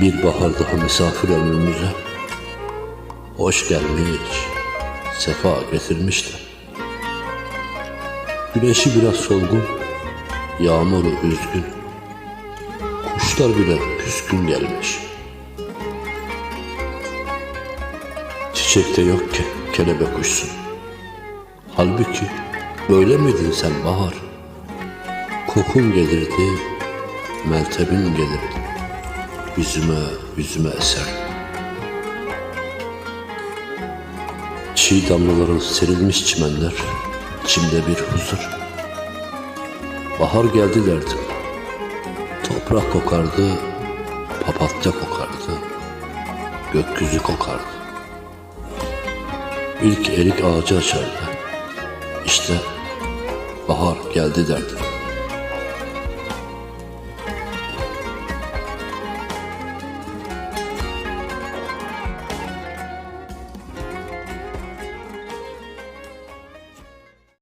Bir bahar daha misafir ömrümüze. Hoş gelmiş, sefa getirmişler. Güneşi biraz solgun, yağmuru üzgün. Kuşlar bile küskün gelmiş. Çiçekte yok ki kelebek uçsun. Halbuki böyle miydin sen bahar? Kokun gelirdi, meltebin gelirdi. Yüzüme, yüzüme eser. Çiğ damlaların serilmiş çimenler, içimde bir huzur. Bahar geldi derdim. Toprak kokardı, papatya kokardı, gökyüzü kokardı. İlk erik ağacı açardı. İşte bahar geldi derdim.